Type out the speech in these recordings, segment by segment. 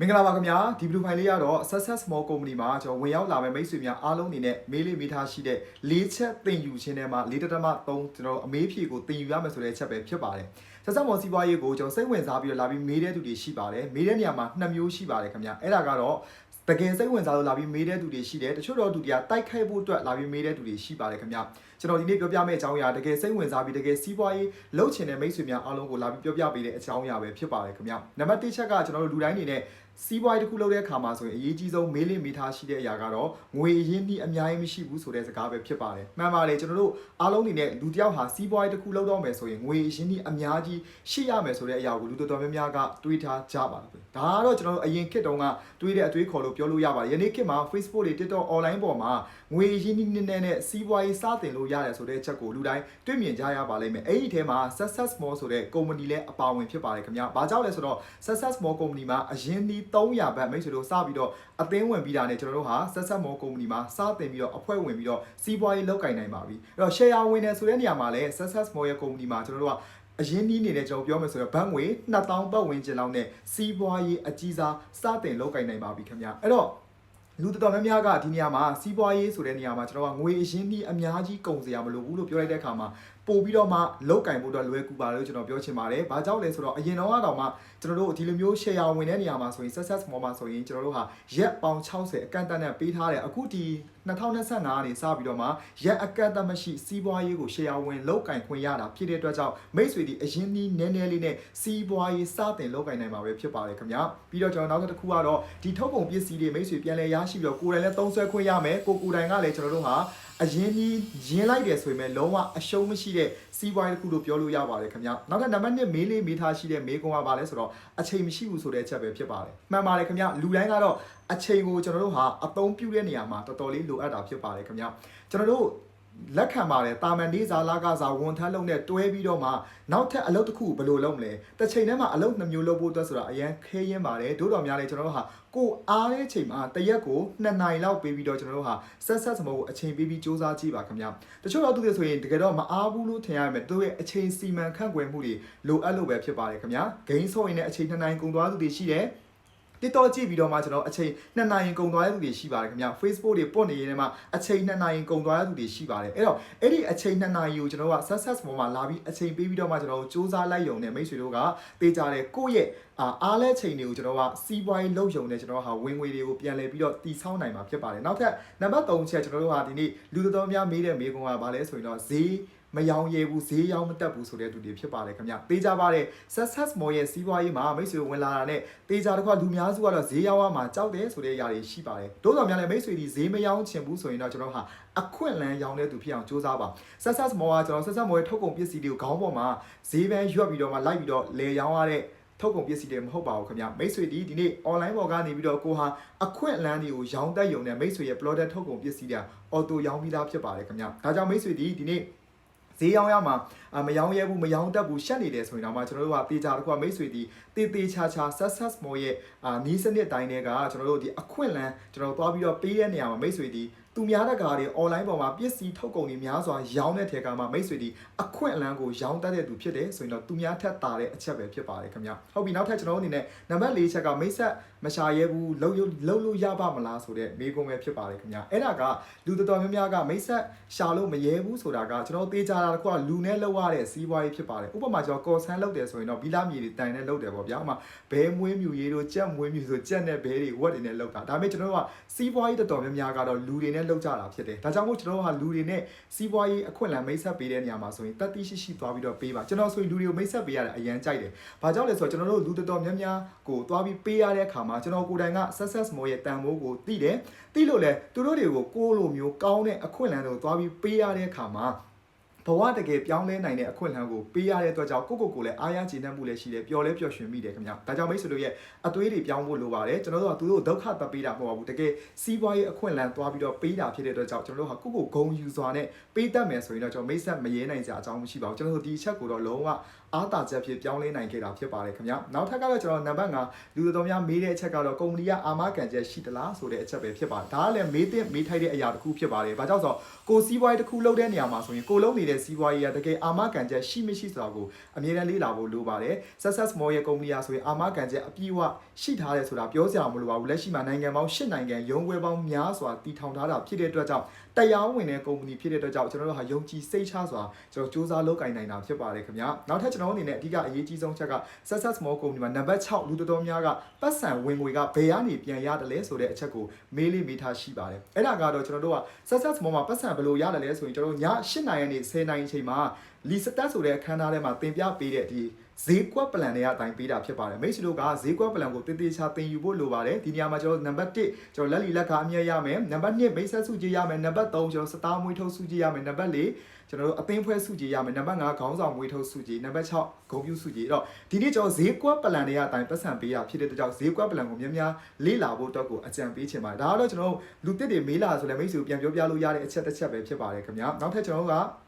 မင်္ဂလာပါခင်ဗျာဒီ blue file လေးကတော့ success small company မှာကျွန်တော်ဝင်ရောက်လာမယ့်မိတ်ဆွေများအားလုံးအနေနဲ့မေးလေးမိထားရှိတဲ့၄ချက်သင်ယူခြင်းထဲမှာ၄တတမ3ကျွန်တော်အမေးဖြေကိုသင်ယူရမယ်ဆိုတဲ့ချက်ပဲဖြစ်ပါတယ်ဆက်ဆက်မော်စီးပွားရေးကိုကျွန်တော်စိတ်ဝင်စားပြီးတော့လာပြီးမေးတဲ့သူတွေရှိပါတယ်မေးတဲ့နေရာမှာနှစ်မျိုးရှိပါတယ်ခင်ဗျာအဲ့ဒါကတော့တကယ်စိတ်ဝင်စားလို့လာပြီးမေးတဲ့သူတွေရှိတယ်တချို့တော့သူတွေကတိုက်ခိုက်ဖို့အတွက်လာပြီးမေးတဲ့သူတွေရှိပါတယ်ခင်ဗျာကျွန်တော်ဒီနေ့ပြောပြမယ့်အကြောင်းအရာတကယ်စိတ်ဝင်စားပြီးတကယ်စီးပွားရေးလုပ်ချင်တဲ့မိတ်ဆွေများအားလုံးကိုလာပြီးပြောပြပေးတဲ့အကြောင်းအရာပဲဖြစ်ပါတယ်ခင်ဗျာနံပါတ်1ချက်ကကျွန်တော်တို့လူတိုင်းအနေနဲ့ စီးပွားရေးတစ်ခုလုပ်တဲ့အခါမှာဆိုရင်အရေးကြီးဆုံးမေးလင့်မိထားရှိတဲ့အရာကတော့ငွေရင်းနှီးအများကြီးမရှိဘူးဆိုတဲ့စကားပဲဖြစ်ပါတယ်မှန်ပါတယ်ကျွန်တော်တို့အားလုံးအနေနဲ့လူတစ်ယောက်ဟာစီးပွားရေးတစ်ခုလုပ်တော့မယ်ဆိုရင်ငွေရင်းနှီးအများကြီးရှိရမယ်ဆိုတဲ့အရာကိုလူတော်တော်များများကတွေးထားကြပါတယ်ဒါကတော့ကျွန်တော်တို့အရင်ခေတ်တုန်းကတွေးတဲ့အတွေးခေါ်လို့ပြောလို့ရပါတယ်ယနေ့ခေတ်မှာ Facebook တွေ TikTok online ပေါ်မှာငွေရင်းနှီးနည်းနည်းနဲ့စီးပွားရေးစတင်လို့ရတယ်ဆိုတဲ့ချက်ကိုလူတိုင်းတွေ့မြင်ကြရပါလိမ့်မယ်အဲ့ဒီထဲမှာ Success Small ဆိုတဲ့ company လည်းအပါဝင်ဖြစ်ပါတယ်ခင်ဗျာဘာကြောင့်လဲဆိုတော့ Success Small company မှာအရင်ဒီ300ဘတ်မိတ်ဆွေတို့စပြီးတော့အသင်းဝင်ပြီးတာနဲ့ကျွန်တော်တို့ဟာ Success Small company မှာစတင်ပြီးတော့အဖွဲ့ဝင်ပြီးတော့စီးပွားရေးလုပ်ကိုင်နိုင်ပါပြီအဲ့တော့ share ဝင်တယ်ဆိုတဲ့နေရာမှာလည်း Success Small ရဲ့ company မှာကျွန်တော်တို့ကအရင်နီးနေတဲ့ကျွန်တော်ပြောမယ်ဆိုတော့ဘတ်ငွေ2000ပတ်ဝန်းကျင်လောက်နဲ့စီးပွားရေးအကြီးစားစတင်လုပ်ကိုင်နိုင်ပါပြီခင်ဗျာအဲ့တော့လူတော်တော်များများကဒီနေရာမှာစီးပွားရေးဆိုတဲ့နေရာမှာကျွန်တော်ကငွေအရင်းနှီးအများကြီးကုန်စရာမလိုဘူးလို့ပြောလိုက်တဲ့အခါမှာ ပို့ပြီးတော့မှလောက်ကင်ဖို့အတွက်လွယ်ကူပါလို့ကျွန်တော်ပြောချင်ပါတယ်။ဘာကြောင့်လဲဆိုတော့အရင်တော့ကတော့မှကျွန်တော်တို့ဒီလိုမျိုး share ဝင်တဲ့နေရာမှာဆိုရင် success small မှာဆိုရင်ကျွန်တော်တို့ဟာရက်ပေါင်60အကန့်အသတ်နဲ့ပေးထားတယ်အခုဒီ2025ကနေစပြီးတော့မှရက်အကန့်အသတ်မရှိစီးပွားရေးကို share ဝင်လောက်ကင်ခွင့်ရတာဖြစ်တဲ့အတွက်ကြောင့်မိတ်ဆွေဒီအရင်နီးနည်းနည်းလေးနဲ့စီးပွားရေးစတင်လောက်ကင်နိုင်မှာပဲဖြစ်ပါတယ်ခင်ဗျာ။ပြီးတော့ကျွန်တော်နောက်တစ်ခုကတော့ဒီထုတ်ကုန်ပစ္စည်းတွေမိတ်ဆွေပြန်လဲရရှိပြီးတော့ကိုယ်တိုင်လည်းသုံးစွဲခွင့်ရမယ်ကိုကိုယ်တိုင်ကလည်းကျွန်တော်တို့ဟာ အရင်ကြီးရင်းလိုက်တယ်ဆိုရင်လည်းလုံးဝအရှုံးမရှိတဲ့စီးပွားရေးတစ်ခုလို့ပြောလို့ရပါတယ်ခင်ဗျာနောက်ထပ်နံပါတ်1မေးလေးမေးထားရှိတဲ့မေးခွန်းကပါလဲဆိုတော့အချိန်မရှိဘူးဆိုတဲ့အချက်ပဲဖြစ်ပါတယ်မှန်ပါတယ်ခင်ဗျာလူတိုင်းကတော့အချိန်ကိုကျွန်တော်တို့ဟာအသုံးပြုတဲ့နေရာမှာတော်တော်လေးလိုအပ်တာဖြစ်ပါတယ်ခင်ဗျာကျွန်တော်တို့ လက်ခံပါတယ်တာမန်နေစာလာကစားဝန်ထမ်းလုံးနဲ့တွဲပြီးတော့မှနောက်ထပ်အလုပ်တစ်ခုဘယ်လိုလုပ်မလဲတစ်ချိန်တည်းမှာအလုပ်နှမျိုးလုပ်ဖို့အတွက်ဆိုတာအရင်ခဲရင်ပါတယ်တို့တော်များလေကျွန်တော်တို့ဟာကိုအားတဲ့ချိန်မှာတရက်ကို2နိုင်လောက်ပေးပြီးတော့ကျွန်တော်တို့ဟာဆက်ဆက်စမကိုအချိန်ပေးပြီးစူးစမ်းကြည့်ပါခင်ဗျာတချို့တော့သူတွေဆိုရင်တကယ်တော့မအားဘူးလို့ထင်ရမယ်သူရဲ့အချိန်စီမံခန့်ခွဲမှုတွေလိုအပ်လို့ပဲဖြစ်ပါတယ်ခင်ဗျာဂိမ်းဆိုရင်လည်းအချိန်2နိုင်ကုန်သွားသူတွေရှိတယ် TikTok ကြည့်ပြီးတော့မှကျွန်တော်အချိန်2နာရီကုန်သွားတဲ့သူတွေရှိပါတယ်ခင်ဗျာ Facebook တွေပွတ်နေရင်းမှာအချိန်2နာရီကုန်သွားတဲ့သူတွေရှိပါတယ်အဲ့တော့အဲ့ဒီအချိန်2နာရီကိုကျွန်တော်က success ပေါ်မှာလာပြီးအချိန်ပေးပြီးတော့မှကျွန်တော်တို့စူးစမ်းလိုက်ရုံနဲ့မိတ်ဆွေတို့ကတေးကြတယ်ကိုယ့်ရဲ့အာအားလဲချိန်တွေကိုကျွန်တော်ကစီးပွားရေးလုပ်ရုံနဲ့ကျွန်တော်ကဝင်ငွေတွေကိုပြန်လဲပြီးတော့တည်ဆောက်နိုင်မှာဖြစ်ပါတယ်နောက်ထပ်နံပါတ်3ချက်ကျွန်တော်တို့ကဒီနေ့လူတော်တော်များမေးတဲ့မေးခွန်းကဘာလဲဆိုရင်တော့ဈေး မယောင်းရဲဘူးဈေးရောင်းမတက်ဘူးဆိုတဲ့သူတွေဖြစ်ပါတယ်ခင်ဗျ။တေးကြပါတဲ့ success more ရဲ့စီးပွားရေးမှာမိတ်ဆွေဝင်လာတာနဲ့တေးကြတခွလူများစုကတော့ဈေးရောင်းရမှာကြောက်တယ်ဆိုတဲ့အရာတွေရှိပါတယ်။တိုးတော်များလည်းမိတ်ဆွေဒီဈေးမရောင်းချင်ဘူးဆိုရင်တော့ကျွန်တော်ဟာအခွင့်အလန်းရောင်းတဲ့သူဖြစ်အောင်စူးစမ်းပါ။ success more ကကျွန်တော် success more ရဲ့ထုတ်ကုန်ပစ္စည်းတွေကိုခေါင်းပေါ်မှာဈေးပဲရွက်ပြီးတော့မှလိုက်ပြီးတော့လဲရောင်းရတဲ့ထုတ်ကုန်ပစ္စည်းတွေမဟုတ်ပါဘူးခင်ဗျမိတ်ဆွေဒီဒီနေ့ online ပေါ်ကနေပြီးတော့ကိုဟာအခွင့်အလန်းတွေကိုရောင်းတတ်ရုံနဲ့မိတ်ဆွေရဲ့ product ထုတ်ကုန်ပစ္စည်းတွေ auto ရောင်းပြီးသားဖြစ်ပါတယ်ခင်ဗျဒါကြောင့်မိတ်ဆွေဒီဒီနေ့ ဈေးရောင်းရမှာမရောင်းရဲဘူးမရောင်းတတ်ဘူးရှက်နေတယ်ဆိုရင်တော့မှကျွန်တော်တို့ကတေချာတစ်ခုကမိတ်ဆွေဒီတေတေချာချာ success more ရဲ့နီးစနစ်တိုင်းတွေကကျွန်တော်တို့ဒီအခွင့်အလန်းကျွန်တော်တို့သွားပြီးတော့ပေးတဲ့နေရာမှာမိတ်ဆွေဒီ သူများတကာတွေ online ပေါ်မှာပစ္စည်းထုတ်ကုန်တွေများစွာရောင်းတဲ့ထဲကမှမိတ်ဆွေဒီအခွင့်အလန်းကိုရောင်းတတ်တဲ့သူဖြစ်တယ်ဆိုရင်တော့သူများထက်တာတဲ့အချက်ပဲဖြစ်ပါတယ်ခင်ဗျဟုတ်ပြီနောက်ထပ်ကျွန်တော်တို့အနေနဲ့နံပါတ်၄ချက်ကမိတ်ဆက်မရှာရဲဘူးလှုပ်လှုပ်လှုပ်လို့ရပါမလားဆိုတဲ့မေးခွန်းပဲဖြစ်ပါတယ်ခင်ဗျအဲ့ဒါကလူတော်တော်များများကမိတ်ဆက်ရှာလို့မရဲဘူးဆိုတာကကျွန်တော်သေးကြတာတခုကလူနဲ့လှုပ်ရတဲ့စီးပွားရေးဖြစ်ပါတယ်ဥပမာကျွန်တော်ကော်ဆန်းလှုပ်တယ်ဆိုရင်တော့ဘီလာမြေတွေတိုင်နဲ့လှုပ်တယ်ပေါ့ဗျာဥပမာဘဲမွေးမြူရေးတို့ကြက်မွေးမြူဆိုကြက်နဲ့ဘဲတွေဝက်တွေနဲ့လှုပ်တာဒါပေမဲ့ကျွန်တော်တို့ကစီးပွားရေးတော်တော်များများကတော့လူတွေနဲ့လှုပ်ကြတာဖြစ်တယ်ဒါကြောင့်မို့ကျွန်တော်တို့ကလူတွေနဲ့စီးပွားရေးအခွင့်အလမ်းမိတ်ဆက်ပေးတဲ့နေရာမှာဆိုရင်တတ်သိရှိရှိသွားပြီးတော့ပေးပါကျွန်တော်ဆိုရင်လူတွေကိုမိတ်ဆက်ပေးရတာအရန်ကြိုက်တယ်ဘာကြောင့်လဲဆိုတော့ကျွန်တော်တို့လူတော်တော်များများကိုသွားပြီးပေးရတဲ့အခါမှာကျွန်တော်ကိုယ်တိုင်က success more ရဲ့တန်ဖိုးကိုသိတယ်သိလို့လဲသူတို့တွေကိုကိုယ်လိုမျိုးကောင်းတဲ့အခွင့်အလမ်းတွေကိုသွားပြီးပေးရတဲ့အခါမှာ ဘဝတကယ်ပြောင်းလဲနိုင်တဲ့အခွင့်အလမ်းကိုပေးရတဲ့အတွက်ကြောင့်ကိုကိုကိုလည်းအားရကျေနပ်မှုလည်းရှိတယ်ပျော်လဲပျော်ရွှင်မိတယ်ခင်ဗျာဒါကြောင့်မိတ်ဆွေတို့ရဲ့အသွေးတွေပြောင်းဖို့လိုပါတယ်ကျွန်တော်တို့ကသူတို့ဒုက္ခတက်ပေးတာမဟုတ်ပါဘူးတကယ်စီးပွားရေးအခွင့်အလမ်းသွားပြီးတော့ပေးတာဖြစ်တဲ့အတွက်ကြောင့်ကျွန်တော်တို့ဟာကိုကိုဂုံယူစွာနဲ့ပေးတတ်မယ်ဆိုရင်တော့ကျွန်တော်မိတ်ဆက်မရဲနိုင်ကြအကြောင်းမရှိပါဘူးကျွန်တော်တို့ဒီအချက်ကိုတော့လုံးဝအားတာချက်ဖြစ်ပြောင်းလဲနိုင်ခဲ့တာဖြစ်ပါတယ်ခင်ဗျာနောက်ထပ်ကတော့ကျွန်တော်နံပါတ်5လူတော်များမေးတဲ့အချက်ကတော့ကုမ္ပဏီကအာမခံချက်ရှိသလားဆိုတဲ့အချက်ပဲဖြစ်ပါတယ်ဒါကလည်းမေးတဲ့မေးထိုက်တဲ့အရာတစ်ခုဖြစ်ပါတယ်ဘာကြောင့်ဆိုတော့ကိုစီးပွားရေးတစ်ခုလုပ်တဲ့နေရာမှာဆိုရင်ကိုလုံးနေတဲ့စီးပွားရေးကတကယ်အာမခံချက်ရှိမရှိဆိုတာကိုအမြဲတမ်းလေ့လာဖို့လိုပါတယ် success small ရဲ့ကုမ္ပဏီကဆိုရင်အာမခံချက်အပြည့်အဝရှိထားတယ်ဆိုတာပြောစရာမလိုပါဘူးလက်ရှိမှာနိုင်ငံပေါင်း၈နိုင်ငံရုံးခွဲပေါင်းများစွာတည်ထောင်ထားတာဖြစ်တဲ့အတွက်ကြောင့် တရားဝင်တဲ့ကုမ္ပဏီဖြစ်တဲ့အတွက်ကြောင့်ကျွန်တော်တို့ဟာယုံကြည်စိတ်ချစွာကျွန်တော်စူးစမ်းလုပ်ကိုင်နိုင်တာဖြစ်ပါတယ်ခင်ဗျာနောက်ထပ်ကျွန်တော်တို့အနေနဲ့အဓိကအရေးကြီးဆုံးချက်က success small ကုမ္ပဏီမှာနံပါတ်6လူတော်တော်များကပတ်စံဝင်ငွေကဘယ်ကနေပြန်ရတယ်လဲဆိုတဲ့အချက်ကိုမေးလေးမေးထားရှိပါတယ်အဲ့ဒါကတော့ကျွန်တော်တို့က success small မှာပတ်စံဘယ်လိုရတယ်လဲဆိုရင်ကျွန်တော်တို့ည8နာရီကနေ10နာရီအချိန်မှာလီစတက်ဆိုတဲ့အခမ်းအနားထဲမှာတင်ပြပေးတဲ့ဒီဈေးကွက်ပလန်တွေအတိုင်းပေးတာဖြစ်ပါတယ်မိတ်ဆွေတို့ကဈေးကွက်ပလန်ကိုတည်တည်ချာသင်ယူဖို့လိုပါတယ်ဒီနေရာမှာကျွန်တော်နံပါတ်1ကျွန်တော်လက်လီလက်ကားအမြဲရမယ်နံပါတ်2မိတ်ဆက်စုကြည်ရမယ်နံပါတ်3ကျွန်တော်စတားမွေးထုတ်စုကြည်ရမယ်နံပါတ်4ကျွန်တော်တို့အသင်းဖွဲ့စုကြည်ရမယ်နံပါတ်5ခေါင်းဆောင်မွေးထုတ်စုကြည်နံပါတ်6ဂုံပြူစုကြည်အဲ့တော့ဒီနေ့ကျွန်တော်ဈေးကွက်ပလန်တွေအတိုင်းပတ်စံပေးတာဖြစ်တဲ့အတွက်ကြောင့်ဈေးကွက်ပလန်ကိုများများလေ့လာဖို့အတွက်ကိုအကြံပေးချင်ပါတယ်ဒါကတော့ကျွန်တော်တို့လူတစ်တွေမေးလာဆိုလဲမိတ်ဆွေပြန်ပြောပြလို့ရတဲ့အချက်တစ်ချက်ပဲဖြစ်ပါတယ်ခင်ဗျာနောက်ထပ်ကျွန်တော်တို့က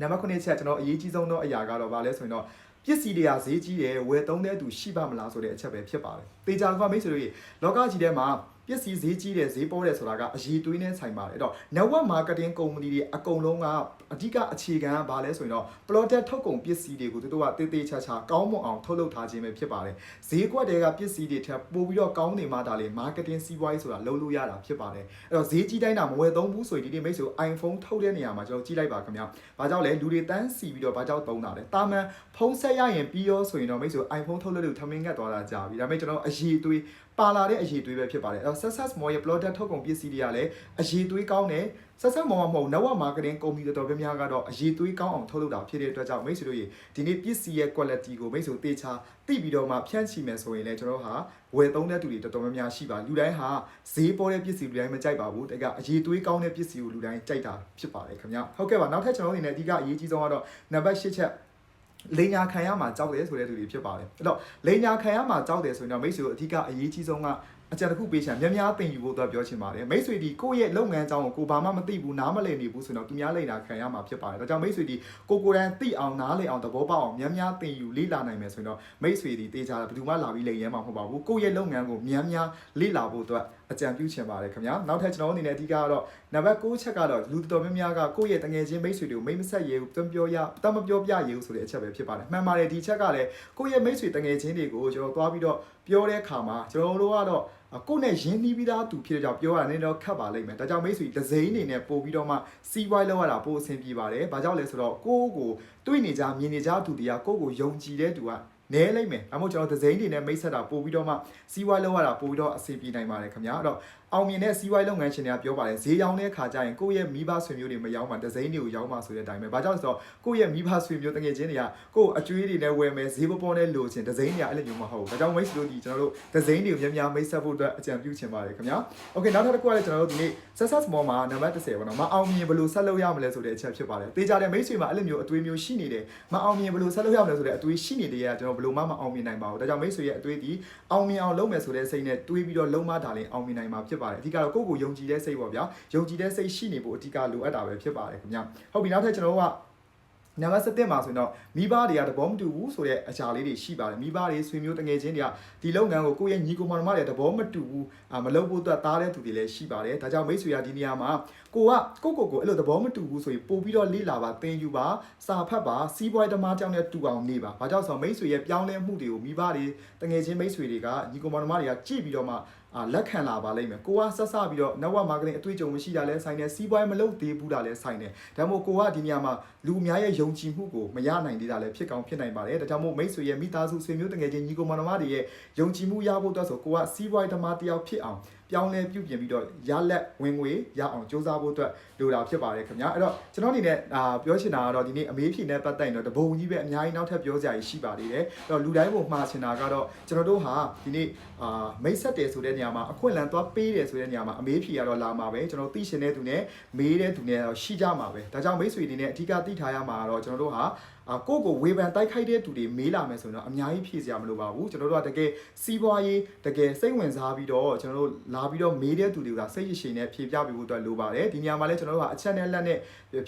နံပါတ်9ချက်ကျွန်တော်အရေးကြီးဆုံးသောအရာကတော့ဗာလဲဆိုရင်တော့ပစ္စည်းတွေကဈေးကြီးတယ်ဝယ်သုံးတဲ့သူရှိပါမလားဆိုတဲ့အချက်ပဲဖြစ်ပါတယ်။တေချာကမိတ်ဆွေတို့ရေလောကကြီးထဲမှာပစ္စည်းဈေးကြီးတယ်ဈေးပေါတယ်ဆိုတာကအရေးသွေးနဲ့ဆိုင်ပါတယ်။အဲ့တော့ network marketing ကုမ္ပဏီတွေအကုန်လုံးကအဓိကအခြေခံကဘာလဲဆိုရင်တော့ product ထုတ်ကုန်ပစ္စည်းတွေကိုသူတို့ကတေးသေးချာချာကောင်းမွန်အောင်ထုတ်လုပ်ထားခြင်းပဲဖြစ်ပါတယ်။ဈေးကွက်တွေကပစ္စည်းတွေထက်ပိုပြီးတော့ကောင်းနေမှဒါလေ marketing စီးပွားရေးဆိုတာလုပ်လို့ရတာဖြစ်ပါတယ်။အဲ့တော့ဈေးကြီးတိုင်းတာမဝယ်သုံးဘူးဆိုရင်ဒီနေ့မိတ်ဆွေ iPhone ထုတ်တဲ့နေရာမှာကျွန်တော်ကြည့်လိုက်ပါခင်ဗျာ။ဘာကြောင့်လဲလူတွေတန်းစီပြီးတော့ဘာကြောင့်သုံးတာလဲ။တာမန်ဖုန်းဆက်ရရင်ပြီးရောဆိုရင်တော့မိတ်ဆွေ iPhone ထုတ်လို့လို့ထမင်းငတ်သွားတာကြာပြီ။ဒါပေမဲ့ကျွန်တော်အရေးသွေး ပါလာတဲ့အရေးသွေးပဲဖြစ်ပါတယ်။အဲ့တော့ success more ရဲ့ product ထုတ်ကုန်ပစ္စည်းတွေကလည်းအရေးသွေးကောင်းတယ်။ success more မဟုတ် network marketing ကုမ္ပဏီတော်တော်များများကတော့အရေးသွေးကောင်းအောင်ထုတ်လုပ်တာဖြစ်တဲ့အတွက်ကြောင့်မိတ်ဆွေတို့ရေဒီနေ့ပစ္စည်းရဲ့ quality ကိုမိတ်ဆွေတေချာသိပြီးတော့မှဖြန့်ချီမယ်ဆိုရင်လည်းကျွန်တော်ဟာဝယ်သုံးတဲ့သူတွေတော်တော်များများရှိပါလူတိုင်းဟာဈေးပေါ်တဲ့ပစ္စည်းလူတိုင်းမကြိုက်ပါဘူးတကအရေးသွေးကောင်းတဲ့ပစ္စည်းကိုလူတိုင်းကြိုက်တာဖြစ်ပါတယ်ခင်ဗျာဟုတ်ကဲ့ပါနောက်ထပ်ကျွန်တော်အနေနဲ့အဓိကအရေးကြီးဆုံးကတော့နံပါတ်၈ချက် လိန်ညာခံရမှာကြောက်တယ်ဆိုတဲ့သူတွေဖြစ်ပါတယ်အဲ့တော့လိန်ညာခံရမှာကြောက်တယ်ဆိုရင်တော့မိတ်ဆွေတို့အဓိကအရေးကြီးဆုံးကအကြံတစ်ခုပေးချင်များများသင်ယူဖို့တော့ပြောချင်ပါတယ်မိတ်ဆွေဒီကိုယ့်ရဲ့လုပ်ငန်းအကြောင်းကိုကိုဘာမှမသိဘူးနားမလည်နေဘူးဆိုတော့သူများလိန်ညာခံရမှာဖြစ်ပါတယ်ဒါကြောင့်မိတ်ဆွေဒီကိုကိုယ်တိုင်သိအောင်နားလည်အောင်သဘောပေါက်အောင်များများသင်ယူလေ့လာနိုင်မယ်ဆိုရင်တော့မိတ်ဆွေဒီတေချာဘယ်သူမှလာပြီးလိန်ရဲမှာမဟုတ်ပါဘူးကိုယ့်ရဲ့လုပ်ငန်းကိုများများလေ့လာဖို့အတွက် အကြံပြုချင်ပါတယ်ခင်ဗျာနောက်ထပ်ကျွန်တော်အနေနဲ့အဓိကကတော့နံပါတ်6ချက်ကတော့လူတော်များများကကိုယ့်ရဲ့တငယ်ချင်းမိတ်ဆွေတွေကိုမိတ်မဆက်ရဲဘူးတွန်းပြောရတမပြောပြရဲဘူးဆိုတဲ့အချက်ပဲဖြစ်ပါတယ်မှန်ပါတယ်ဒီချက်ကလည်းကိုယ့်ရဲ့မိတ်ဆွေတငယ်ချင်းတွေကိုကျွန်တော်သွားပြီးတော့ပြောတဲ့အခါမှာကျွန်တော်တို့ကတော့ကိုယ့်နဲ့ရင်းနှီးပြီးသားသူဖြစ်တဲ့ကြောင့်ပြောရတဲ့တော့ခတ်ပါလိမ့်မယ်ဒါကြောင့်မိတ်ဆွေဒဇိန်နေနဲ့ပို့ပြီးတော့မှစီးပွားလောက်ရတာပို့အဆင်ပြေပါတယ်ဘာကြောင့်လဲဆိုတော့ကိုယ့်ကိုတွေ့နေကြမြင်နေကြသူတွေကကိုယ့်ကိုယုံကြည်တဲ့သူက နဲလိုက်မယ်ဒါမှမဟုတ်ကျွန်တော်ဒဇိန်တွေနဲ့မိတ်ဆက်တာပို့ပြီးတော့မှစီးပွားလောက်ရတာပို့ပြီးတော့အဆင်ပြေနိုင်ပါတယ်ခင်ဗျာအဲ့တော့ အောင်မြင်တဲ့စီးပွားရေးလုပ်ငန်းရှင်တွေကပြောပါတယ်ဈေးရောင်းတဲ့အခါကျရင်ကိုယ့်ရဲ့မိဘဆွေမျိုးတွေမရောင်းမှဒဇိန်တွေကိုရောင်းမှဆိုတဲ့အတိုင်းပဲ။ဘာကြောင့်လဲဆိုတော့ကိုယ့်ရဲ့မိဘဆွေမျိုးတကယ်ချင်းတွေကကိုယ့်အကျွေးတွေနဲ့ဝယ်မယ်ဈေးပပေါ်နဲ့လိုချင်ဒဇိန်တွေကအဲ့လိုမျိုးမဟုတ်ဘူး။ဒါကြောင့်မိတ်ဆွေတို့ဒီကျွန်တော်တို့ဒဇိန်တွေကိုများများမိတ်ဆက်ဖို့အတွက်အကြံပြုချင်ပါတယ်ခင်ဗျာ။ Okay နောက်ထပ်တစ်ခုကလည်းကျွန်တော်တို့ဒီနေ့ success more မှာနံပါတ်30ပေါ့နော်။မအောင်မြင်ဘယ်လိုဆက်လုပ်ရမလဲဆိုတဲ့အချက်ဖြစ်ပါတယ်။တေးကြတဲ့မိတ်ဆွေမှာအဲ့လိုမျိုးအသွေးမျိုးရှိနေတယ်။မအောင်မြင်ဘယ်လိုဆက်လုပ်ရမလဲဆိုတဲ့အသွေးရှိနေတယ်ကကျွန်တော်ဘယ်လိုမှမအောင်မြင်နိုင်ပါဘူး။ဒါကြောင့်မိတ်ဆွေရဲ့အသွေးဒီအောင်မြင်အောင်လုပ်မယ်ဆိုတဲ့စိတ်နဲ့တွေးပြီးတော့လုံးမတာလင်အောင်မြင်နိုင်မှာဖြစ်ပါတယ်။အဓိကတော့ကိုယ့်ကိုယုံကြည်တဲ့စိတ်ပေါ့ဗျာယုံကြည်တဲ့စိတ်ရှိနေဖို့အဓိကလိုအပ်တာပဲဖြစ်ပါတယ်ခင်ဗျဟုတ်ပြီနောက်ထပ်ကျွန်တော်တို့ကနံပါတ်7မှာဆိုရင်တော့မိဘတွေကသဘောမတူဘူးဆိုတဲ့အရာလေးတွေရှိပါတယ်မိဘတွေဆွေမျိုးတငယ်ချင်းတွေကဒီလုပ်ငန်းကိုကိုယ့်ရဲ့ညီကိုမောင်နှမတွေသဘောမတူဘူးအာမလုပ်ဖို့အတွက်တားတဲ့သူတွေလည်းရှိပါတယ်ဒါကြောင့်မိတ်ဆွေကဒီနေရာမှာကိုကကိုကိုကိုအဲ့လိုသဘောမတူဘူးဆိုရင်ပို့ပြီးတော့လေ့လာပါသင်ယူပါစာဖတ်ပါစီးပွားရေးသမားကြောင့်လည်းတူအောင်နေပါဘာကြောင့်ဆိုတော့မိတ်ဆွေရဲ့ပြောင်းလဲမှုတွေကိုမိဘတွေတငယ်ချင်းမိတ်ဆွေတွေကညီကိုမောင်နှမတွေကကြည့်ပြီးတော့မှအာ လက်ခံလာပါလိမ့်မယ်ကိုကဆက်ဆပြီးတော့ network marketing အတွေ့အကြုံမရှိတာလဲဆိုင်တယ်စီးပွားရေးမလုပ်သေးဘူးတာလဲဆိုင်တယ်ဒါမှမဟုတ်ကိုကဒီနေရာမှာလူအများရဲ့ယုံကြည်မှုကိုမရနိုင်သေးတာလဲဖြစ်ကောင်းဖြစ်နိုင်ပါတယ်ဒါကြောင့်မို့မိတ်ဆွေရဲ့မိသားစုဆွေမျိုးတငယ်ချင်းညီကိုမောင်နှမတွေရဲ့ယုံကြည်မှုရဖို့အတွက်ဆိုကိုကစီးပွားရေးသမားတစ်ယောက်ဖြစ်အောင် ပြောင်းလဲပြုပြင်ပြီးတော့ရလက်ဝင်ငွေရအောင်စူးစမ်းဖို့အတွက်လိုတာဖြစ်ပါတယ်ခင်ဗျာအဲ့တော့ကျွန်တော်အနေနဲ့အာပြောချင်တာကတော့ဒီနေ့အမေးဖြေနဲ့ပတ်သက်ရင်တော့တပုံကြီးပဲအများကြီးနောက်ထပ်ပြောစရာရှိပါသေးတယ်အဲ့တော့လူတိုင်းကိုမှားချင်တာကတော့ကျွန်တော်တို့ဟာဒီနေ့အာမိတ်ဆက်တယ်ဆိုတဲ့နေရာမှာအခွင့်အလမ်းသွားပေးတယ်ဆိုတဲ့နေရာမှာအမေးဖြေရတော့လာမှာပဲကျွန်တော်သိရှင်တဲ့သူနဲ့မေးတဲ့သူနဲ့တော့ရှိကြမှာပဲဒါကြောင့်မိတ်ဆွေအနေနဲ့အဓိကသိထားရမှာကတော့ကျွန်တော်တို့ဟာအာကိုယ့်ကိုဝေဖန်တိုက်ခိုက်တဲ့သူတွေမေးလာမယ်ဆိုရင်တော့အများကြီးဖြည့်စရာမလိုပါဘူးကျွန်တော်တို့ကတကယ်စီးပွားရေးတကယ်စိတ်ဝင်စားပြီးတော့ကျွန်တော်တို့လာပြီးတော့မေးတဲ့သူတွေကစိတ်ရရှိနဲ့ဖြေပြပေးဖို့အတွက်လိုပါတယ်ဒီနေရာမှာလည်းကျွန်တော်တို့ကအချက်နဲ့လက်နဲ့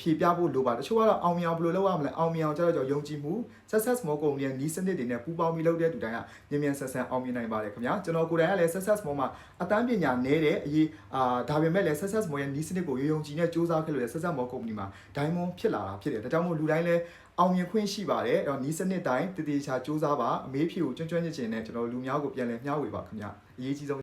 ဖြေပြဖို့လိုပါတယ်တချို့ကတော့အောင်မြင်အောင်ဘယ်လိုလုပ်ရမလဲအောင်မြင်အောင်ကျတော့ကျွန်တော်ယုံကြည်မှု success small company ရဲ့နီးစနစ်တွေနဲ့ပူးပေါင်းပြီးလုပ်တဲ့သူတိုင်းကမြန်မြန်ဆန်ဆန်အောင်မြင်နိုင်ပါတယ်ခင်ဗျာကျွန်တော်ကိုယ်တိုင်ကလည်း success small မှာအတန်းပညာနည်းတဲ့အရေးအာဒါပေမဲ့လည်း success small ရဲ့နီးစနစ်ကိုယုံကြည်နဲ့စူးစမ်းခဲ့လို့လည်း success small company မှာ diamond ဖြစ်လာတာဖြစ်တယ်ဒါကြောင့်မို့လူတိုင်းလည်းအောင်မြင်ခွင့်ရှိပါတယ်အဲ့တော့နီးစနစ်တိုင်းတည်တည်ချာစူးစမ်းပါအမေးဖြေကိုကျွမ်းကျွမ်းကျင်ကျင်နဲ့ကျွန်တော်လူများကိုပြန်လည်မျှဝေပါခင်ဗျာအရေးကြီးဆုံး